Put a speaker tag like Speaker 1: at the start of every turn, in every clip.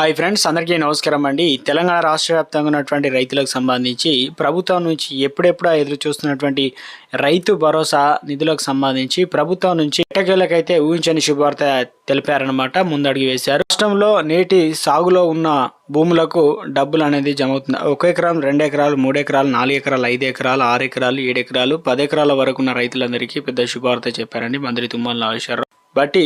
Speaker 1: Hi friends అందరికీ నమస్కారం అండి. తెలంగాణ రాష్ట్ర వ్యాప్తంగా ఉన్నటువంటి రైతులకు సంబంధించి ప్రభుత్వం నుంచి ఎప్పుడెప్పుడో ఎదురు చూస్తున్నటువంటి రైతు భరోసా నిధులకు సంబంధించి ప్రభుత్వం నుంచి ఎటకేలకైతే ఊహించని శుభవార్త తెలిపారనమాట ముందడుగు వేశారు. రాష్ట్రంలో నేటి సాగులో ఉన్న భూములకు డబ్బులు అనేది జమ అవుతుంది ఒక ఎకరం రెండు ఎకరాలు మూడు ఎకరాలు నాలుగు ఎకరాలు ఐదు ఎకరాలు ఆరు ఎకరాలు ఏడు ఎకరాలు పది ఎకరాల వరకు ఉన్న రైతులందరికీ పెద్ద శుభవార్త చెప్పారండి మంత్రి తుమ్మల నాగేశ్వరరావు. బట్టి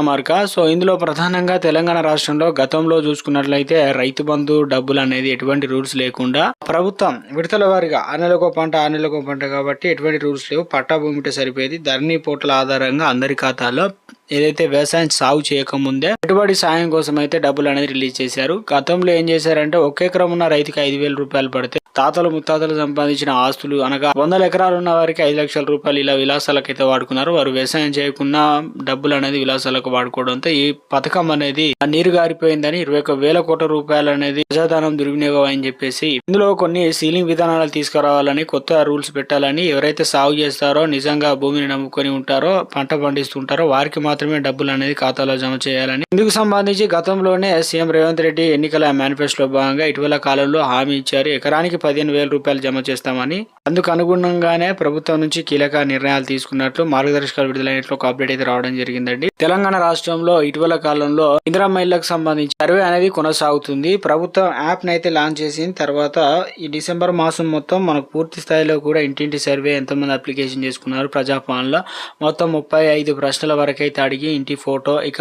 Speaker 1: మార్క. సో ఇందులో ప్రధానంగా తెలంగాణ రాష్ట్రంలో గతంలో చూసుకున్నట్లయితే రైతు బంధు డబ్బులు అనేది ఎటువంటి రూల్స్ లేకుండా ప్రభుత్వం విడతల వారిగా ఆనెలకో పంట ఆనెలకో పంట కాబట్టి ఎటువంటి రూల్స్ లేవు. పట్టా భూమిటే సరిపోయేది. ధరణి పోర్టల్ ఆధారంగా అందరి ఖాతాలో ఏదైతే వ్యవసాయం సాగు చేయకముందే పెట్టుబడి సాయం కోసం అయితే డబ్బులు అనేది రిలీజ్ చేశారు. గతంలో ఏం చేశారంటే ఒక ఎకరం ఉన్న రైతుకి ఐదు వేల రూపాయలు పడితే తాతలు ముత్తాతలు సంపాదించిన ఆస్తులు అనగా వందల ఎకరాలు ఉన్న వారికి ఐదు లక్షల రూపాయలు ఇలా విలాసాలకైతే వాడుకున్నారు. వారు వ్యవసాయం చేయకుండా డబ్బులు అనేది విలాసాలకు వాడుకోవడంతో ఈ పథకం అనేది నీరు గారిపోయిందని ఇరవై ఒక వేల కోట్ల రూపాయలు అనేది ప్రజాధనం దుర్వినియోగం అని చెప్పేసి ఇందులో కొన్ని సీలింగ్ విధానాలు తీసుకురావాలని కొత్త రూల్స్ పెట్టాలని ఎవరైతే సాగు చేస్తారో నిజంగా భూమిని నమ్ముకొని ఉంటారో పంట పండిస్తుంటారో వారికి మాత్రమే డబ్బులు అనేది ఖాతాలో జమ చేయాలని ఇందుకు సంబంధించి గతంలోనే సీఎం రేవంత్ రెడ్డి ఎన్నికల మేనిఫెస్టోలో భాగంగా ఇటీవల కాలంలో హామీ ఇచ్చారు. ఎకరానికి పదిహేను వేల రూపాయలు జమ చేస్తామని. అందుకు అనుగుణంగానే ప్రభుత్వం నుంచి కీలక నిర్ణయాలు తీసుకున్నట్లు మార్గదర్శకాలు విడుదలైనట్లు ఒక అప్డేట్ అయితే రావడం జరిగిందండి. తెలంగాణ రాష్ట్రంలో ఇటీవల కాలంలో ఇందిరా మహిళలకు సంబంధించి సర్వే అనేది కొనసాగుతుంది. ప్రభుత్వం యాప్ అయితే లాంచ్ చేసిన తర్వాత ఈ డిసెంబర్ మాసం మొత్తం మనకు పూర్తి స్థాయిలో కూడా ఇంటింటి సర్వే ఎంతమంది అప్లికేషన్ చేసుకున్నారు ప్రజాపాలనలో. మొత్తం ముప్పై ఐదు ప్రశ్నల వరకు అయితే అడిగి ఇంటి ఫోటో. ఇక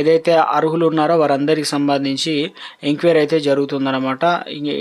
Speaker 1: ఏదైతే అర్హులు ఉన్నారో వారందరికి సంబంధించి ఎంక్వైరీ అయితే జరుగుతుందన్నమాట.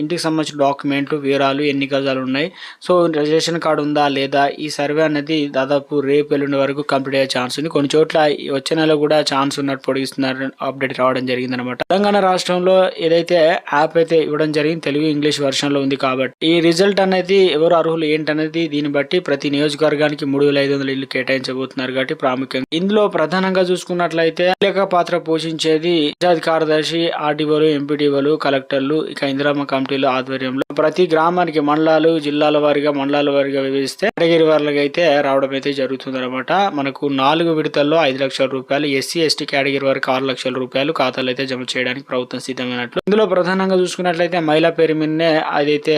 Speaker 1: ఇంటికి సంబంధించిన డాక్యుమెంట్లు వివరాలు ఎన్ని గజాలు ఉన్నాయి. సో రిజర్వేషన్ కార్డు ఉందా లేదా? ఈ సర్వే అనేది దాదాపు రేపు ఎల్లుండి వరకు కంప్లీట్ అయ్యే ఛాన్స్ ఉంది. కొన్ని చోట్ల వచ్చే నెల కూడా ఛాన్స్ ఉన్నట్టు పొడిగిస్తున్నారు. అప్డేట్ రావడం జరిగింది అనమాట తెలంగాణ రాష్ట్రంలో ఏదైతే యాప్ అయితే ఇవ్వడం జరిగింది తెలుగు ఇంగ్లీష్ వర్షన్లో ఉంది కాబట్టి. ఈ రిజల్ట్ అనేది ఎవరు అర్హులు ఏంటనేది దీన్ని బట్టి ప్రతి నియోజకవర్గానికి మూడు వేల ఐదు వందల ఇల్లు కేటాయించబోతున్నారు కాబట్టి ప్రాముఖ్యంగా. ఇందులో ప్రధానంగా చూసుకున్నట్లయితే కీలక పాత్ర పోషించేది పంచాయతీ కార్యదర్శి ఆర్డీఓలు ఎంపీడీఓలు కలెక్టర్లు ఇక ఇందిరామ కమిటీల ఆధ్వర్యంలో. ప్రతి గ్రామానికి మండలాలు జిల్లాల వారిగా మండలాల వారిగా విభజిస్తే కేటగిరీ వారికి అయితే రావడం అయితే జరుగుతుంది అనమాట మనకు నాలుగు విడతల్లో ఐదు లక్షల రూపాయలు ఎస్సీ ఎస్టీ కేటగిరీ వారికి ఆరు లక్షల రూపాయలు ఖాతాలు అయితే జమ చేయడానికి ప్రభుత్వం సిద్ధమైనట్లు. ఇందులో ప్రధానంగా చూసుకున్నట్లయితే మహిళా పేరు మీదనే అదైతే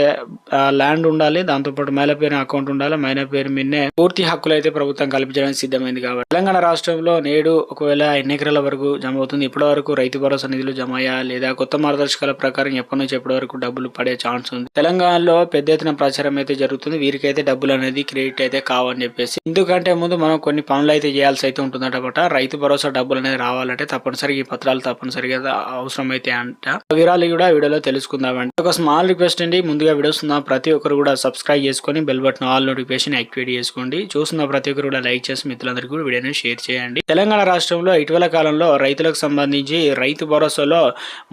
Speaker 1: ల్యాండ్ ఉండాలి దాంతోపాటు మహిళ పేరు అకౌంట్ ఉండాలి మహిళ పేరు మీదనే పూర్తి హక్కులు అయితే ప్రభుత్వం కల్పించడానికి సిద్ధమైంది కాబట్టి. తెలంగాణ రాష్ట్రంలో నేడు ఒకవేళ ఎన్ని ఎకరాల వరకు జమ అవుతుంది? ఇప్పటి వరకు రైతు భరోసా నిధులు జమ అయ్యా లేదా కొత్త మార్గదర్శకాల ప్రకారం ఎప్పటి నుంచి ఎప్పటి వరకు డబ్బులు పడే ఛాన్స్ ఉంది? తెలంగాణలో పెద్ద ఎత్తున ప్రచారం అయితే జరుగుతుంది. వీరికైతే డబ్బులు అనేది క్రెడిట్ అయితే కావని చెప్పేసి. ఎందుకంటే ముందు మనం కొన్ని పనులు అయితే చేయాల్సి అయితే ఉంటుందట రైతు భరోసా డబ్బులు అనేది రావాలంటే తప్పనిసరిగా ఈ పత్రాలు తప్పనిసరిగా అవసరం అయితే అంట. వివరాలు కూడా వీడియోలో తెలుసుకుందామండి. ఒక స్మాల్ రిక్వెస్ట్ అండి. ముందుగా వీడియోస్ ప్రతి ఒక్కరు కూడా సబ్స్క్రైబ్ చేసుకొని bell button all notification activate చేసుకోండి. చూస్తున్న ప్రతి ఒక్కరు కూడా లైక్ చేసి మిత్రులందరికీ కూడా వీడియోని షేర్ చేయండి. తెలంగాణ రాష్ట్రంలో ఇటీవల కాలంలో రైతులకు సంబంధించి రైతు భరోసాలో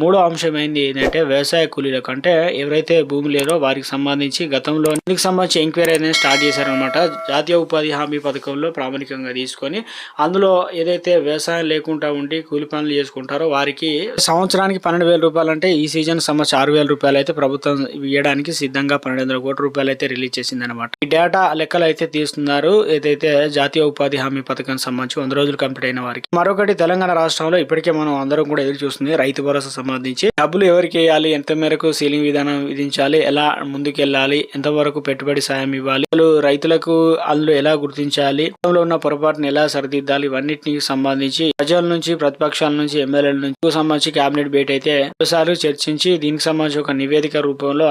Speaker 1: మూడో అంశం ఏంది ఏంటంటే వ్యవసాయ కూలీలకు అంటే ఎవరైతే భూమి లేదో వారికి సంబంధించి గతంలో దీనికి సంబంధించి ఎంక్వైరీ అనేది స్టార్ట్ చేశారనమాట జాతీయ ఉపాధి హామీ పథకంలో ప్రామాణికంగా తీసుకొని అందులో ఏదైతే వ్యవసాయం లేకుండా ఉండి కూలి పనులు చేసుకుంటారో వారికి సంవత్సరానికి పన్నెండు వేల రూపాయలు అంటే ఈ సీజన్ సంవత్సరం ఆరు వేల రూపాయలు అయితే ప్రభుత్వం ఇవ్వడానికి సిద్ధంగా పన్నెండు వందల కోట్ల రూపాయలు అయితే రిలీజ్ చేసింది అనమాట ఈ డేటా లెక్కలు అయితే తీస్తున్నారు. ఏదైతే జాతీయ ఉపాధి హామీ పథకం సంబంధించి వంద రోజులు కంప్లీట్ అయిన వారికి. మరొకటి తెలంగాణ రాష్ట్రంలో ఇప్పటికే మనం అందరం కూడా ఎదురు చూస్తుంది రైతు భరోసా సంబంధించి. డబ్బులు ఎవరికి వేయాలి? ఎంత మేరకు సీలింగ్ విధానం విధించాలి? ఎలా ముందుకు వెళ్ళాలి ఎంత వరకు పెట్టుబడి సాయం ఇవ్వాలి? అసలు రైతులకు అందులో ఎలా గుర్తించాలి? గతంలో ఉన్న పొరపాటును ఎలా సరిదిద్దాలి? ఇవన్నిటికి సంబంధించి ప్రజల నుంచి ప్రతిపక్షాల నుంచి ఎమ్మెల్యేల నుంచి సంబంధించి కేబినెట్ భేటీ అయితే ఒకసారి చర్చించి దీనికి సంబంధించి ఒక నివేదిక రూపంలో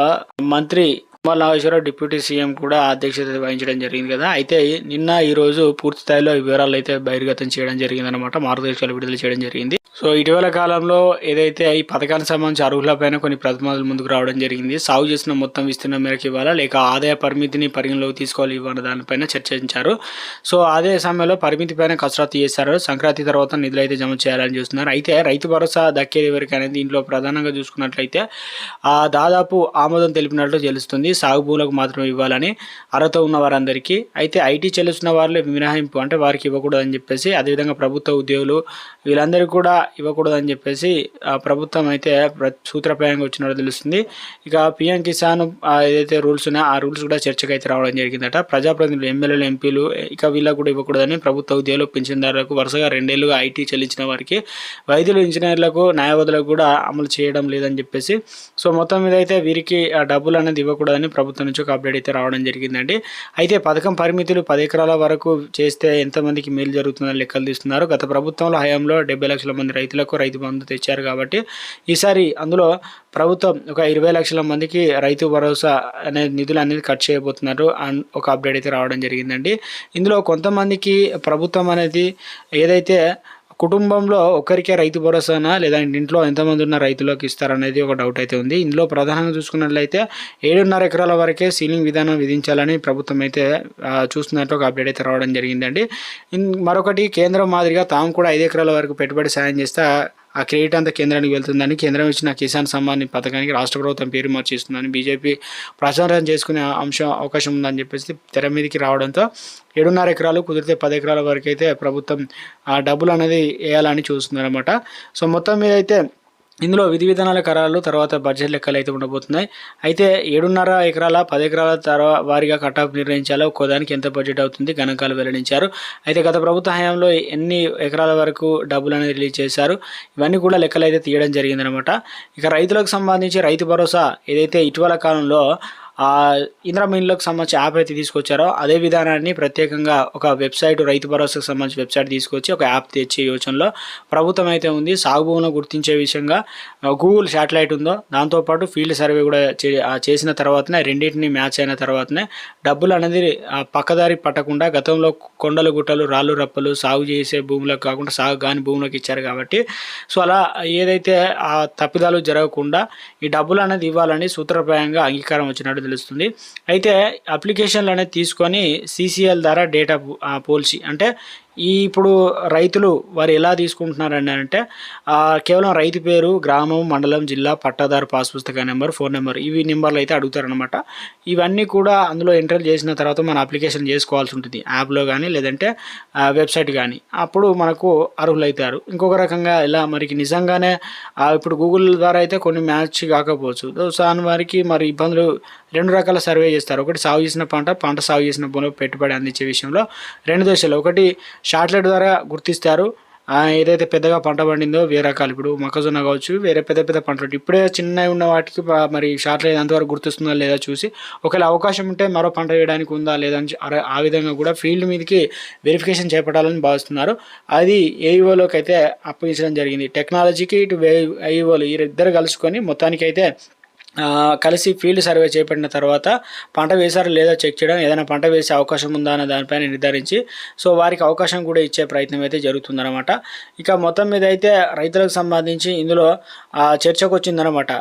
Speaker 1: మంత్రి నాగేశ్వరరావు డిప్యూటీ సీఎం కూడా అధ్యక్షత వహించడం జరిగింది కదా. అయితే నిన్న ఈ రోజు పూర్తి స్థాయిలో ఈ వివరాలు అయితే బహిర్గతం చేయడం జరిగింది అనమాట మార్గదర్శకాలు విడుదల చేయడం జరిగింది. సో ఇటీవల కాలంలో ఏదైతే ఈ పథకానికి సంబంధించి అర్హులపైన కొన్ని ప్రతిపాదనలు ముందుకు రావడం జరిగింది. సాగు చేసిన మొత్తం విస్తీర్ణం మేరకు ఇవ్వాలా? లేక ఆదాయ పరిమితిని పరిగణలోకి తీసుకోవాలి ఇవ్వాలన్న దానిపైన చర్చించారు. సో అదే సమయంలో పరిమితి పైన కసరత్తు చేశారు. సంక్రాంతి తర్వాత నిధులు అయితే జమ చేయాలని చూస్తున్నారు. అయితే రైతు భరోసా దక్కేది ఎవరికి అనేది దీంట్లో ప్రధానంగా చూసుకున్నట్లయితే ఆ దాదాపు ఆమోదం తెలిపినట్లు తెలుస్తుంది. సాగు భూములకు మాత్రమే ఇవ్వాలని అర్హత ఉన్న వారందరికీ. అయితే ఐటీ చెల్లిస్తున్న వారిలో మినహాయింపు అంటే వారికి ఇవ్వకూడదని చెప్పేసి అదేవిధంగా ప్రభుత్వ ఉద్యోగులు వీళ్ళందరికీ కూడా ఇవ్వకూడదని చెప్పేసి ఆ ప్రభుత్వం అయితే సూత్రప్రాయంగా వచ్చినట్టు తెలుస్తుంది. ఇక పిఎం కిసాన్ ఏదైతే రూల్స్ ఉన్నాయో ఆ రూల్స్ కూడా చర్చకు అయితే రావడం జరిగిందట. ప్రజాప్రతినిధులు ఎమ్మెల్యేలు ఎంపీలు ఇక వీళ్ళకు కూడా ఇవ్వకూడదని ప్రభుత్వ ఉద్యోగులు పింఛన్దారులకు వరుసగా రెండేళ్ళుగా ఐటీ చెల్లించిన వారికి వైద్యులు ఇంజనీర్లకు న్యాయవాదులకు కూడా అమలు చేయడం లేదని చెప్పేసి సో మొత్తం మీద అయితే వీరికి ఆ డబ్బులు అనేది ఇవ్వకూడదని ప్రభుత్వం నుంచి ఒక అప్డేట్ అయితే రావడం జరిగిందండి. అయితే పథకం పరిమితులు పది ఎకరాల వరకు చేస్తే ఎంతమందికి మేలు జరుగుతుందని లెక్కలు తీస్తున్నారు. గత ప్రభుత్వంలో హయాంలో డెబ్బై లక్షల మంది రైతులకు రైతు బంధు తెచ్చారు కాబట్టి ఈసారి అందులో ప్రభుత్వం ఒక ఇరవై లక్షల మందికి రైతు భరోసా అనే నిధులు అనేది ఖర్చు చేయబోతున్నారు అండ్ ఒక అప్డేట్ అయితే రావడం జరిగిందండి. ఇందులో కొంతమందికి ప్రభుత్వం అనేది ఏదైతే కుటుంబంలో ఒకరికే రైతు భరోసానా? లేదా ఇంట్లో ఎంతమంది ఉన్న రైతులకు ఇస్తారనేది ఒక డౌట్ అయితే ఉంది. ఇందులో ప్రధానంగా చూసుకున్నట్లయితే ఏడున్నర ఎకరాల వరకే సీలింగ్ విధానం విధించాలని ప్రభుత్వం అయితే చూస్తున్నట్టు చూస్తున్నట్లు ఒక అప్డేట్ అయితే రావడం జరిగిందండి. మరొకటి కేంద్రం మాదిరిగా తాము కూడా ఐదు ఎకరాల వరకు పెట్టుబడి సాయం చేస్తే ఆ- క్రెడిట్ అంతా కేంద్రానికి వెళ్తుందని కేంద్రం ఇచ్చిన కిసాన్ సమ్మాన్ పథకానికి రాష్ట్ర ప్రభుత్వం పేరు మార్చిస్తుందని బీజేపీ ప్రచారం చేసుకునే అంశం అవకాశం ఉందని చెప్పేసి తెర మీదకి రావడంతో ఏడున్నర ఎకరాలు కుదిరితే పది ఎకరాల వరకు అయితే ప్రభుత్వం ఆ డబ్బులు అనేది వేయాలని చూస్తుందన్నమాట. సో మొత్తం మీద అయితే ఇందులో విధి విధానాల కరాలు తర్వాత బడ్జెట్ లెక్కలు అయితే ఉండబోతున్నాయి. అయితే ఏడున్నర ఎకరాల పది ఎకరాల తర్వాత వారిగా కటాఫ్ నిర్ణయించాలో ఒక్కోదానికి ఎంత బడ్జెట్ అవుతుంది? గణాంకాలు వెల్లడించారు. అయితే గత ప్రభుత్వ హయాంలో ఎన్ని ఎకరాల వరకు డబ్బులు అనేది రిలీజ్ చేశారు? ఇవన్నీ కూడా లెక్కలు అయితే తీయడం జరిగిందనమాట ఇక రైతులకు సంబంధించి రైతు భరోసా ఏదైతే ఇటీవల కాలంలో ఇందిరా మిల్లులకు సంబంధించి యాప్ అయితే తీసుకొచ్చారో అదే విధానాన్ని ప్రత్యేకంగా ఒక వెబ్సైట్ రైతు భరోసాకు సంబంధించి వెబ్సైట్ తీసుకొచ్చి ఒక యాప్ తెచ్చే యోచనలో ప్రభుత్వం అయితే ఉంది. సాగు భూములను గుర్తించే విషయంగా గూగుల్ శాటిలైట్ ఉందో దాంతోపాటు ఫీల్డ్ సర్వే కూడా చే- చేసిన తర్వాతనే రెండింటిని మ్యాచ్ అయిన తర్వాతనే డబ్బులు అనేది పక్కదారి పట్టకుండా గతంలో కొండలు గుట్టలు రాళ్ళు రప్పలు సాగు చేసే భూములకు కాకుండా సాగు కాని భూములకు ఇచ్చారు కాబట్టి సో అలా ఏదైతే ఆ తప్పిదాలు జరగకుండా ఈ డబ్బులు అనేది ఇవ్వాలని సూత్రప్రాయంగా అంగీకారం వచ్చినట్టు తెలుస్తుంది. అయితే అప్లికేషన్లు అనేది తీసుకొని సీసీఎల్ ద్వారా డేటా పోల్చి అంటే ఈ ఇప్పుడు రైతులు వారు ఎలా తీసుకుంటున్నారని అంటే కేవలం రైతు పేరు గ్రామం మండలం జిల్లా పట్టాదారు పాస్ పుస్తక నెంబర్ ఫోన్ నెంబర్ ఇవి నెంబర్లు అయితే అడుగుతారనమాట ఇవన్నీ కూడా అందులో ఎంటర్ చేసిన తర్వాత మన అప్లికేషన్ చేసుకోవాల్సి ఉంటుంది. యాప్లో కానీ లేదంటే వెబ్సైట్ కానీ అప్పుడు మనకు అర్హులైతారు. ఇంకొక రకంగా ఇలా మరి నిజంగానే ఇప్పుడు గూగుల్ ద్వారా అయితే కొన్ని మ్యాచ్ కాకపోవచ్చు. దాని వారికి మరి ఇబ్బందులు రెండు రకాల సర్వే చేస్తారు. ఒకటి సాగు చేసిన పంట పంట సాగు చేసిన భూమిలో పెట్టుబడి అందించే విషయంలో రెండు దశలు. ఒకటి షార్ట్లెట్ ద్వారా గుర్తిస్తారు. ఏదైతే పెద్దగా పంట పండిందో వేరే రకాలు ఇప్పుడు మొక్కజొన్న కావచ్చు వేరే పెద్ద పెద్ద పంటలు ఇప్పుడే చిన్నవి ఉన్న వాటికి మరి షార్ట్లెట్ ఎంతవరకు గుర్తిస్తుందా లేదా చూసి ఒకవేళ అవకాశం ఉంటే మరో పంట వేయడానికి ఉందా లేదా అని ఆ విధంగా కూడా ఫీల్డ్ మీదకి వెరిఫికేషన్ చేపట్టాలని భావిస్తున్నారు. అది ఏఈఓలోకి అయితే అప్పగించడం జరిగింది. టెక్నాలజీకి ఇటు ఏఈఓలు ఇద్దరు కలుసుకొని మొత్తానికి అయితే కలిసి ఫీల్డ్ సర్వే చేపట్టిన తర్వాత పంట వేశారో లేదో చెక్ చేయడం ఏదైనా పంట వేసే అవకాశం ఉందా అన్న దానిపైన నిర్ధారించి సో వారికి అవకాశం కూడా ఇచ్చే ప్రయత్నం అయితే జరుగుతుందన్నమాట. ఇక మొత్తం మీద అయితే రైతులకు సంబంధించి ఇందులో ఆ, చర్చకు వచ్చిందనమాట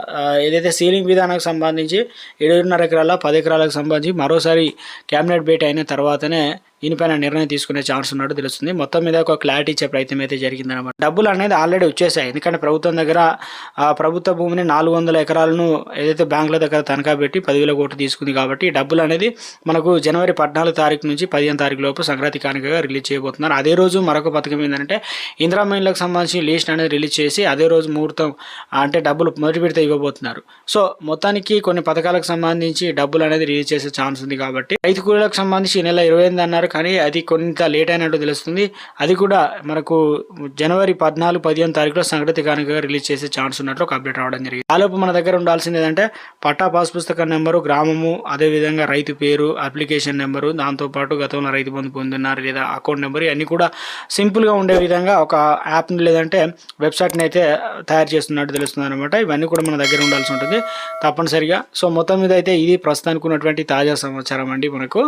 Speaker 1: ఏదైతే సీలింగ్ విధానానికి సంబంధించి ఏడున్నర ఎకరాల పది ఎకరాలకు సంబంధించి మరోసారి క్యాబినెట్ భేటీ అయిన తర్వాతనే దీనిపైన నిర్ణయం తీసుకునే ఛాన్స్ ఉన్నట్టు తెలుస్తుంది. మొత్తం మీద ఒక క్లారిటీ ఇచ్చే ప్రయత్నం అయితే జరిగిందనమాట డబ్బులు అనేది ఆల్రెడీ వచ్చేసాయి. ఎందుకంటే ప్రభుత్వం దగ్గర ప్రభుత్వ భూమిని నాలుగు వందల ఎకరాలను ఏదైతే బ్యాంకుల దగ్గర తనఖా పెట్టి పదివేల కోట్లు తీసుకుంది కాబట్టి డబ్బులు అనేది మనకు జనవరి పద్నాలుగు తారీఖు నుంచి పదిహేను తారీఖు లోపు సంక్రాంతి కానుకగా రిలీజ్ చేయబోతున్నారు. అదే రోజు మరొక పథకం ఏంటంటే ఇందిరా మహిళలకు సంబంధించి లిస్ట్ అనేది రిలీజ్ చేసి అదే రోజు ముహూర్తం అంటే డబ్బులు మొదటి విడత ఇవ్వబోతున్నారు. సో మొత్తానికి కొన్ని పథకాలకు సంబంధించి డబ్బులు అనేది రిలీజ్ చేసే ఛాన్స్ ఉంది కాబట్టి రైతు కూలీలకు సంబంధించి ఈ నెల ఇరవై ఎనిమిది అన్నారు కానీ అది కొంత లేట్ అయినట్టు తెలుస్తుంది. అది కూడా మనకు జనవరి పద్నాలుగు పదిహేను తారీఖులో సంగతి కానుకగా రిలీజ్ చేసే ఛాన్స్ ఉన్నట్లు ఒక అప్డేట్ రావడం జరిగింది. ఆలోపు మన దగ్గర ఉండాల్సింది ఏంటంటే పట్టా పాస్ పుస్తకం నెంబరు గ్రామము అదేవిధంగా రైతు పేరు అప్లికేషన్ నెంబరు దాంతోపాటు గతంలో రైతు బంధు పొందున్నారు లేదా అకౌంట్ నెంబర్ ఇవన్నీ కూడా సింపుల్గా ఉండే విధంగా ఒక యాప్ని లేదంటే వెబ్సైట్ని అయితే తయారు చేస్తున్నట్టు తెలుస్తుంది అనమాట ఇవన్నీ కూడా మన దగ్గర ఉండాల్సి ఉంటుంది తప్పనిసరిగా. సో మొత్తం మీద అయితే ఇది ప్రస్తుతానికి ఉన్నటువంటి తాజా సమాచారం అండి మనకు.